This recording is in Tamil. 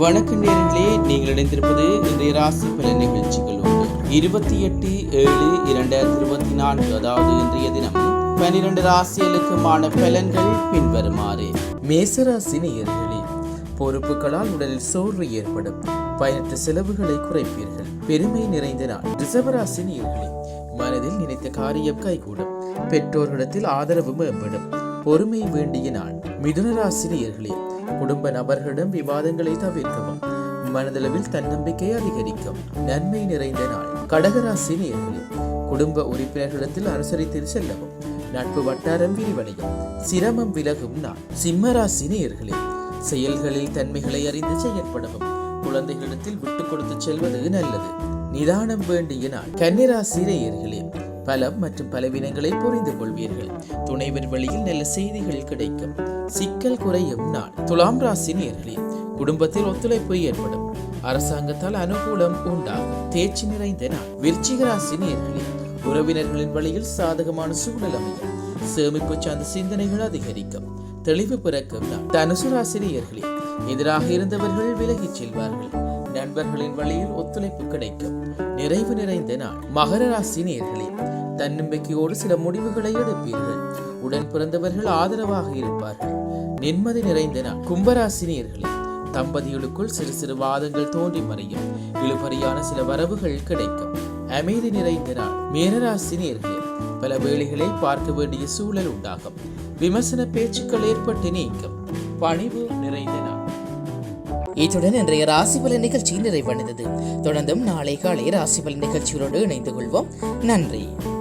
வணக்க நேரங்களே நீங்கள் இணைந்திருப்பது இன்றைய ராசி பலன் நிகழ்ச்சிகளோடு இருபத்தி எட்டு ஏழு இரண்டாயிரத்தி இருபத்தி நான்கு அதாவது இன்றைய தினம். பனிரெண்டு ராசிகளுக்குமான பலன்கள் பின்வருமாறு. மேசராசி நேயர்களே பொறுப்புகளால் உடலில் சோர்வு ஏற்படும். பயனற்ற செலவுகளை குறைப்பீர்கள். பெருமை நிறைந்த நாள். ரிசவராசி நேயர்களே மனதில் நினைத்த காரியம் கைகூடும். பெற்றோர்களிடத்தில் ஆதரவு மேம்படும். பொறுமை வேண்டிய நாள். மிதுன நேயர்களே குடும்ப நபர்களிடம் விவாதங்களை தவிர்க்கவும். மனதளவில் தன்னம்பிக்கை அதிகரிக்கும். நன்மை நிறைந்த நாள். கடகராசி நேர்களில் குடும்ப உறுப்பினர்களிடத்தில் அனுசரித்து செல்லவும். நட்பு வட்டாரம் விரிவடையும். சிரமம் விலகும் நாள். சிம்மராசி நேர்களில் செயல்களில் தன்மைகளை அறிந்து செயற்படவும். குழந்தைகளிடத்தில் விட்டுக் கொடுத்து செல்வது நல்லது. நிதானம் வேண்டிய நாள். கன்னிராசி நேயர்களே பலம் மற்றும் பலவீனங்களை புரிந்து கொள்வீர்கள். துணைவர் வழியில் நல்ல செய்திகள் கிடைக்கும். சிக்கல் குறையும் நாள். துலாம் ராசி நேயர்களே குடும்பத்தில் ஒத்துழைப்பு ஏற்படும். அரசாங்கத்தால் அனுகூலம் உண்டாகும். தேர்ச்சி நிறைந்த நாள். விருச்சிக ராசி நேயர்களே உறவினர்களின் வழியில் சாதகமான சூழல் அமையும். சேமிப்பு சார்ந்த சிந்தனைகள் அதிகரிக்கும். தெளிவு பிறக்கும் நாள். தனுசு ராசி எதிராக இருந்தவர்கள் விலகிச் செல்வார்கள். நண்பர்களின் வழியில் ஒத்துழைப்பு கிடைக்கும். நிறைவு நிறைந்த நாள். மகர ராசி நேர்களே தன்னம்பிக்கையோடு சில முடிவுகளை எடுப்பீர்கள். உடன் பிறந்தவர்கள் ஆதரவாக இருப்பார்கள். நிம்மதி நிறைந்த நாள். கும்பராசி நேர்களே தம்பதிகளுக்குள் சிறு சிறு வாதங்கள் தோன்றி மறையும். இழுபறியான சில வரவுகள் கிடைக்கும். அமைதி நிறைந்த நாள். மீனராசி நேர்களே பல வேளைகளில் பார்க்க வேண்டிய சூழல் உண்டாகும். விமர்சன பேச்சுக்கள் ஏற்பட்டு நீக்கும் பணிவு நிறைந்த நாள். இத்துடன் இன்றைய ராசிபலன் நிகழ்ச்சி நிறைவடைந்தது. தொடர்ந்தும் நாளை காலை ராசிபலன் நிகழ்ச்சிகளோடு இணைந்து கொள்வோம். நன்றி.